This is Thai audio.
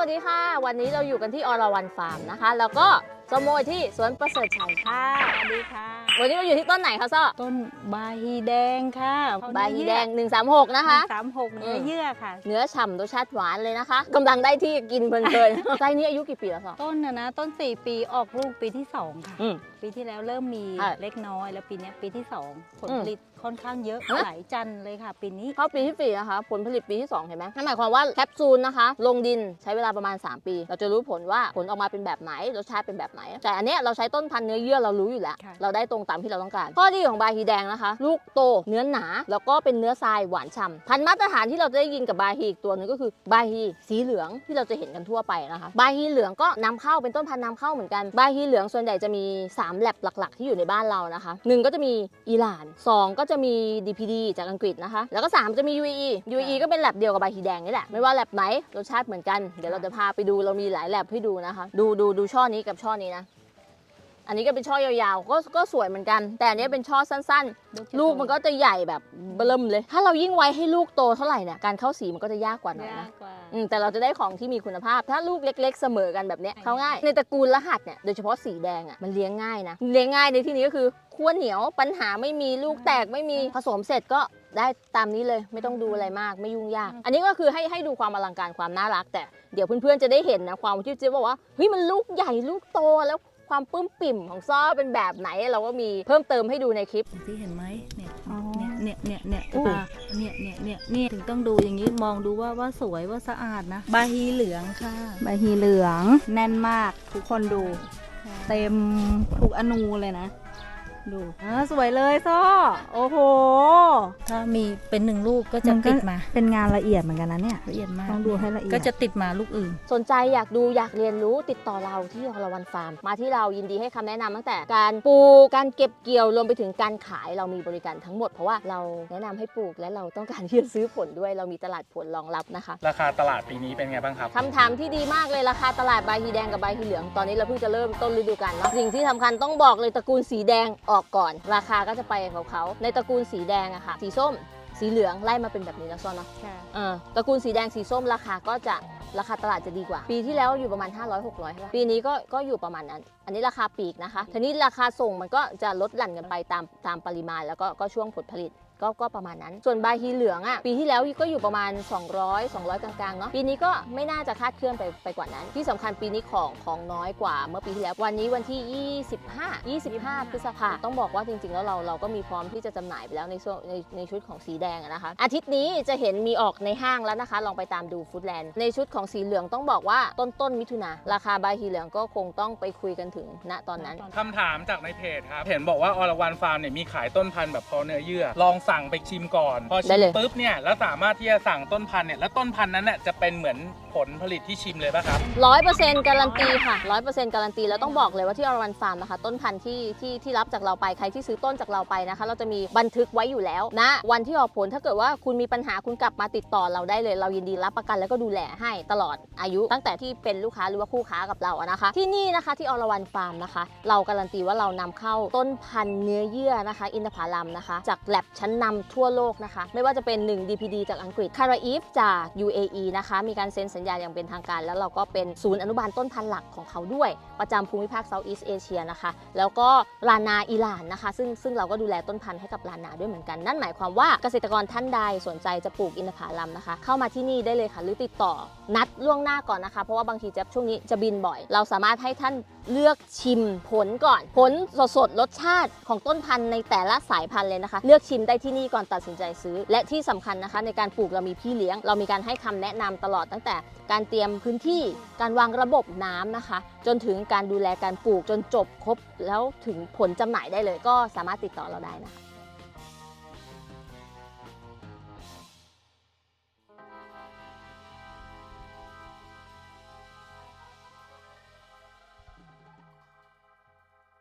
วัสดีค่ะ วันนี้เราอยู่กันที่อรวันฟาร์มนะคะ แล้วก็สโมยที่สวนประเสริฐชัยค่ะ สวัสดีค่ะ วันนี้เราอยู่ที่ต้นไหนคะซ้อต้นบาฮีแดงค่ะใบฮีแดง 136 นะคะ สามหกเนื้อมเยื่อค่ะ เนื้อฉ่ำรสชาติหวานเลยนะคะกำลังได้ที่กินเพลินๆไส้นี้อายุกี่ปีแล้วซ้อต้นน่ะนะต้น 4 ปีออกลูกปีที่ 2 ค่ะ อืม ปีที่แล้วเริ่มมีค่ะเล็กน้อย แล้วปีเนี้ยปีที่ 2 ผลอืม ผลิต ค่อนข้างเยอะฮะ หลายจันทร์เลยค่ะปีนี้ เข้าปีที่สี่นะคะผลผลิตปีที่ 2 เห็นไหมนั่นหมายความว่าแคปซูลนะคะ ลงดินใช้เวลาประมาณ 3 ปี เราจะรู้ผลว่าผลออกมาเป็นแบบไหนรสชาติเป็นแบบไหน แต่อันเนี้ยเราใช้ต้นพันธุ์เนื้อเยื่อเรารู้อยู่แล้ว ค่ะ เราได้ตรงตามที่เราต้องการ ข้อดีของบาฮีแดงนะคะ ลูกโตเนื้อหนา แล้วก็เป็นเนื้อทรายหวานฉ่ำพันธุ์มาตรฐานที่เราจะได้ยินกับบาฮีอีกตัวหนึงก็คือบาฮีสีเหลืองที่เราจะเห็นกันทั่วไปนะคะ บาฮีเหลืองก็นำเข้าเป็นต้นพันธุ์นำเข้าเหมือนกัน บาฮีเหลืองส่วนใหญ่จะมี3แลบหลัก ๆ ที่อยู่ในบ้านเรานะคะหนึ่งก็จะมีอิหร่าน2ก็จะมี DPD จากอังกฤษนะคะ แล้วก็ 3 จะมี UAE UAE ก็เป็นแลบเดียวกับบาฮีแดงนี่แหละ ไม่ว่าแลบไหนรสชาติเหมือนกัน เดี๋ยวเราจะพาไปดูเรามีหลายแลบให้ดูนะคะ ดูดูดูช่อนี้กับช่อนี้นะ อันนี้ก็เป็นช่อยาวๆ ก็ก็สวยเหมือนกัน แต่อันนี้เป็นช่อสั้นๆ ลูกมันก็จะใหญ่แบบเบิ่มเลย ถ้าเรายิ่งไว้ให้ลูกโตเท่าไหร่เนี่ยการเข้าสีมันก็จะยากกว่าหน่อยยานะกกว่าอืมแต่เราจะได้ของที่มีคุณภาพ ถ้าลูกเล็ก ๆ เสมอกันแบบเนี้ยใช่เขาง่าย ในตระกูลรหัสเนี่ยโดยเฉพาะสีแดงอะมันเลี้ยงง่ายนะเลี้ยงง่ายในที่นี้ก็คือขั้วเหนียวปัญหาไม่มีลูกแตกไม่มีผสมเสร็จก็ได้ตามนี้เลยไม่ต้องดูอะไรมากไม่ยุ่งยาก อันนี้ก็คือให้ให้ดูความอลังการความน่ารัก แต่เดี๋ยวเพื่อนๆจะได้เห็นนะความที่เจ๊บอกว่าเฮ้ยมันลูกใหญ่ลูกโตแล้ว ความปลื้มปิ่มของซ้อเป็นแบบไหน เราก็มีเพิ่มเติมให้ดูในคลิปที่เห็นไหมเนี่ยอ๋อเนี่ยเนี่ยเนี่ยเนี่ยอู้ตาเนี่ยเนี่ยเนี่ยเนี่ยถึงต้องดูอย่างนี้มองดูว่าว่าสวยว่าสะอาดนะ บาฮีเหลืองค่ะบาฮีเหลืองแน่นมากทุกคนดู เต็มทุกอนูเลยนะ ดูอ่าสวยเลยซ้อโอ้โห ถ้ามีเป็นหนึ่งลูกก็จะมันก็ ติดมาเป็นงานละเอียดเหมือนกันนะเนี่ย ละเอียดมากต้องดูให้ละเอียด ก็จะติดมาลูกอื่น สนใจอยากดูอยากเรียนรู้ติดต่อเราที่อรวันฟาร์ม มาที่เรายินดีให้คำแนะนำตั้งแต่การปลูกการเก็บเกี่ยวรวมไปถึงการขายเรามีบริการทั้งหมดเพราะว่าเราแนะนำให้ปลูกและเราต้องการที่จะซื้อผลด้วย เรามีตลาดผลรองรับนะคะราคาตลาดปีนี้เป็นไงบ้างครับ คำถามที่ดีมากเลยราคาตลาดใบฮีแดงกับใบฮีเหลืองตอนนี้เราเพิ่งจะเริ่มต้นฤดูกาลเนาะสิ่งที่สำคัญต้องบอกเลยตระกูลสีแดงออกก่อน ราคาก็จะไปกับเขา ในตระกูลสีแดงอะค่ะ สีส้ม สีเหลืองไล่มาเป็นแบบนี้แล้วซ้อนเนาะค่ะเออตระกูลสีแดงสีส้มราคาก็จะราคาตลาดจะดีกว่า ปีที่แล้วอยู่ประมาณ 500 600ใช่ปะปีนี้ก็ก็อยู่ประมาณนั้น อันนี้ราคาปลีกนะคะทีนี้ราคาส่งมันก็จะลดหลั่นกันไปตามตามปริมาณแล้วก็ก็ช่วงผลผลิต ก็ก็ประมาณนั้น ส่วนบาฮีเหลืองอะปีที่แล้วก็อยู่ประมาณ 200 200 กลางๆเนาะปีนี้ก็ไม่น่าจะคาดเคลื่อนไปไปกว่านั้น ที่สำคัญปีนี้ของของน้อยกว่าเมื่อปีที่แล้ววันนี้วันที่ 25 25 พฤษภาต้องบอกว่าจริงๆ แล้วเราเราก็มีพร้อมที่จะจำหน่ายไปแล้วในช่วงในในชุดของสีแดงะนะคะ อาทิตย์นี้จะเห็นมีออกในห้างแล้วนะคะ ลองไปตามดูฟู้ดแลนด์ในชุดของสีเหลืองต้องบอกว่าต้นต้นมิถุนาราคาใบฮีเหลืองก็คงต้องไปคุยกันถึงณตอนนั้นคำถามจากในเพจครับเห็นบอกว่าอรวันฟาร์มเนี่ยมีขายต้นพันธุ์แบบพอเนื้อเยื่อลองสงไปชิมก่อน พอได้ชิมเลย ปุ๊บเนี่ยแล้วสามารถที่จะสั่งต้นพันธุ์เนี่ยแล้วต้นพันธุ์นั้นเนี่ยจะเป็นเหมือนผลผลิตที่ชิมเลยป่ะครับ ร้อยเปอร์เซ็นต์การันตีค่ะร้อยเปอร์เซ็นต์การันตี แล้วต้องบอกเลยว่าที่อรวันฟาร์มนะคะ ต้นพันธุ์ที่ที่ที่รับจากเราไปใครที่ซื้อต้นจากเราไปนะคะ เราจะมีบันทึกไว้อยู่แล้วนะวันที่ออกผลถ้าเกิดว่าคุณมีปัญหาคุณกลับมาติดต่อเราได้เลย เรายินดีรับประกันแล้วก็ดูแลให้ตลอดอายุ ตั้งแต่ที่เป็นลูกค้าหรือว่าคู่ค้ากับเราอะนะคะ ที่นี่นะคะที่อรวันฟาร์มนะคะ เราการันตีว่าเรานำเข้าต้นพันธุ์เนื้อเยื่อนะคะ อินทผลัมนะคะ จากแลบชั้นนำทั่วโลกนะคะ ไม่ว่าจะเป็น 1 DPD จากอังกฤษคาราอีฟจาก UAE นะคะมีการเซ็นสัญญาอย่างเป็นทางการ แล้วเราก็เป็นศูนย์อนุบาลต้นพันธุ์หลักของเขาด้วย ประจำภูมิภาคเซาท์อีสเอเชียนะคะ แล้วก็ลานาอิหร่านนะคะ ซึ่งซึ่งเราก็ดูแลต้นพันธุ์ให้กับลานาด้วยเหมือนกัน นั่นหมายความว่าเกษตรกรท่านใดสนใจจะปลูกอินทผลัมนะคะ เข้ามาที่นี่ได้เลยค่ะหรือติดต่อนัดล่วงหน้าก่อนนะคะ เพราะว่าบางทีเจะช่วงนี้จะบินบ่อย เราสามารถให้ท่านเลือกชิมผลก่อน ผลสดๆรสชาติของต้นพันธุ์ในแต่ละสายพันธุ์เลยนะคะ เลือกชิมได้ที่นี่ก่อนตัดสินใจซื้อ และที่สำคัญนะคะ ในการปลูกเรามีพี่เลี้ยง เรามีการให้คำแนะนำตลอดตั้งแต่การเตรียมพื้นที่การวางระบบน้ำนะคะ จนถึงการดูแลการปลูกจนจบครบแล้วถึงผลจำหน่ายได้เลยก็สามารถติดต่อเราได้นะคะ